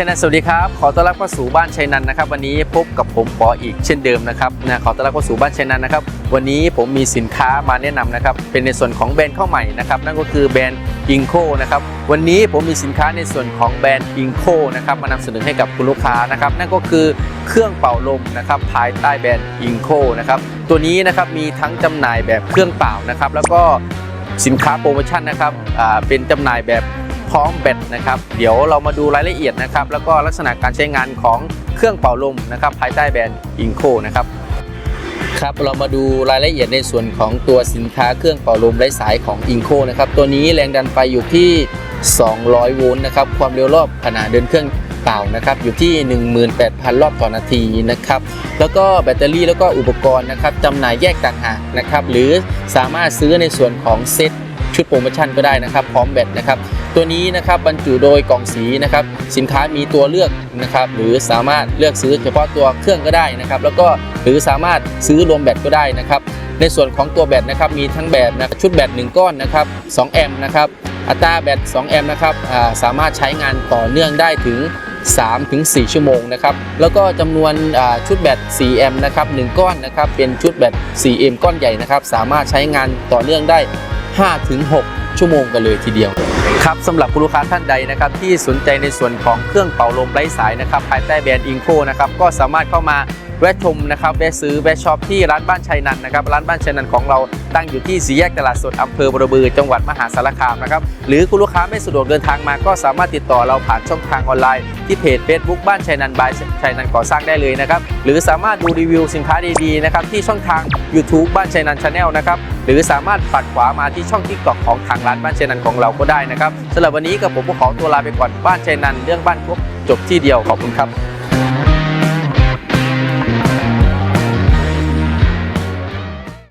ชัยนันสวัสดีครับขอต้อนรับเข้าสู่บ้านชัยนันนะครับ วันนี้พบกับผมปออีกเช่นเดิมนะครับนะขอต้อนรับเข้าสู่บ้านชัยนันนะครับ วันนี้ผมมีสินค้ามาแนะนำนะครับ เป็นในส่วนของแบรนด์ข้าวใหม่นะครับนั่นก็คือแบรนด์อิงโคนะครับวันนี้ผมมีสินค้าในส่วนของแบรนด์อิงโคนะครับมานำเสนอให้กับคุณลูกค้านะครับ นั่นก็คือเครื่องเป่าลมนะครับภายใต้แบรนด์อิงโคนะครับตัวนี้นะครับมีทั้งจำหน่ายแบบเครื่องเป่านะครับ แล้วก็สินค้าโปรโมชั่นนะครับอ่าเป็นจำหน่ายแบบ พร้อมแบตนะครับเดี๋ยวเรามาดูรายละเอียดนะครับแล้วก็ลักษณะการใช้งานของเครื่องเป่าลมนะครับภายใต้แบรนด์อิงโคนะครับครับเรามาดูรายละเอียดในส่วนของตัวสินค้าเครื่องเป่าลมไร้สายของอิงโคนะครับตัวนี้แรงดันไฟอยู่ที่ 200 โวลต์นะครับความเร็วรอบขณะเดินเครื่องเป่านะครับอยู่ที่ 18,000 รอบต่อนาทีนะครับแล้วก็แบตเตอรี่แล้วก็อุปกรณ์นะครับจำหน่ายแยกต่างหากนะครับหรือสามารถซื้อในส่วนของเซ็ต ชุดโปรโมชั่นก็ได้นะครับ พร้อมแบตนะครับ ตัวนี้นะครับบรรจุโดยกล่องสีนะครับ สินค้ามีตัวเลือกนะครับ หรือสามารถเลือกซื้อเฉพาะตัวเครื่องก็ได้นะครับ แล้วก็หรือสามารถซื้อรวมแบตก็ได้นะครับ ในส่วนของตัวแบตนะครับมีทั้งแบบนะชุดแบต1ก้อนนะครับ2แอมป์นะครับอัตราแบต2แอมป์นะครับสามารถใช้งานต่อเนื่องได้ถึง3ถึง4ชั่วโมงนะครับ แล้วก็จำนวนชุดแบต4แอมป์นะครับ 1 ก้อนนะครับ เป็นชุดแบต4เอ็มก้อนใหญ่นะครับ สามารถใช้งานต่อเนื่องได้ 5ถึง6ชั่วโมงกันเลยทีเดียวครับสำหรับคุณลูกค้าท่านใดนะครับที่สนใจในส่วนของเครื่องเป่าลมไร้สายนะครับภายใต้แบรนด์อิงโคนะครับก็สามารถเข้ามา แวะชมนะครับแวะซื้อแวะช็อปที่ร้านบ้านชัยนันนะครับร้านบ้านชัยนันของเราตั้งอยู่ที่สีแยกตลาดสดอำเภอบรบือจังหวัดมหาสารคามนะครับหรือคุณลูกค้าไม่สะดวกเดินทางมา ก็สามารถติดต่อเราผ่านช่องทางออนไลน์ที่เพจ Facebook บ้านชัยนันบายชัยนันก่อสร้างได้เลยนะครับหรือสามารถดูรีวิวสินค้าดีๆนะครับที่ช่องทาง YouTube บ้านชัยนันชาแนลนะครับหรือสามารถปัดขวามาที่ช่องที่กอกของทางร้านบ้านชัยนันของเราก็ได้นะครับสำหรับวันนี้กับผมก็ขอตัวลาไปก่อนบ้านชัยนันเรื่องบ้านครบจบที่เดียวขอบคุณครับ